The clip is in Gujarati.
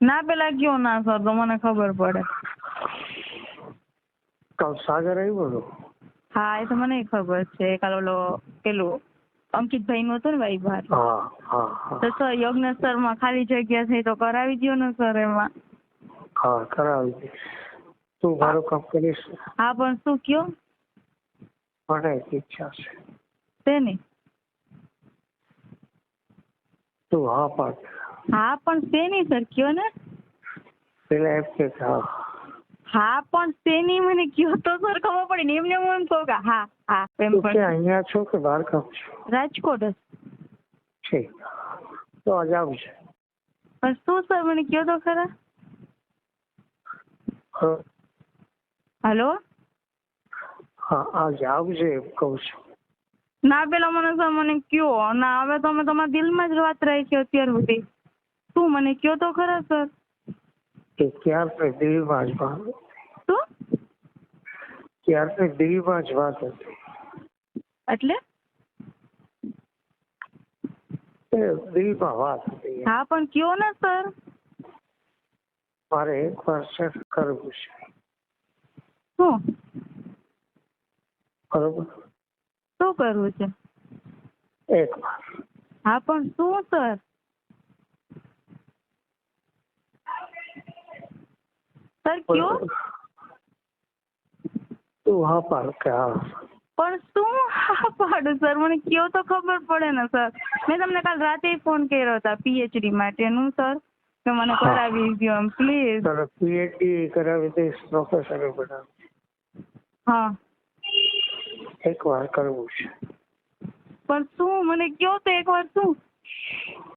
ના પેલા કયો ના સર તો મને ખબર પડે. કાલ સાગર આવ્યો હતો? હા એ તો મને ખબર છે. કાલ ઓલો પેલું અંકિતભાઈ નું હતું ને ભાઈ હા તો સર યજ્ઞેશમાં ખાલી જગ્યા થઈ તો કરાવી દો ને સર એમાં. હા કરાવી તું મારું કામ કરીશ. હા પણ શું કયો? મને ઈચ્છા છે. તેની તું હા પાડ. હા પણ શેની સર કયો ને? પેલા એમ કે હા. હા પણ શેની મને કયો તો સર ખબર પડી ને? એમને હું એમ કહું કે હા હા એમ તું પણ. અહીંયા છો કે બહાર કામ છો? રાજકોટ જ. છે તો આજે આવશે પણ શું સર મને કયો તો ખરા? હેલો? હા આજે આવજે એમ કહું છું. ના પેલા મને સર મને કયો. ના હવે તમે તમારા દિલમાં જ વાત રાખી અત્યાર સુધી. શું મને કયો તો ખરા સર કે ક્યારથી દિલમાં જ વાત શું ક્યારથી દિલમાં જ વાત હતી એટલે એ દિલમાં વાત હતી હા પણ કયો ને સર મારે એક વાર સેટ કરવું છે શું બરોબર શું કરવું છે એક વાર હા પણ શું સર સર કયો. તું હા પાડ કે હા. પણ શું હા પાડું સર? મને કયો તો ખબર પડે ને સર? મેં તમને કાલ રાતે ફોન કર્યો હતા પીએચડી માટેનું સર. તો મને કરાવી દો એમ પ્લીઝ. તને પીએચડી કરાવી દઈશ પ્રોફેસર બનાવી હા. એક વાર કરવું છે. પણ શું? મને કયો તો એકવાર શું?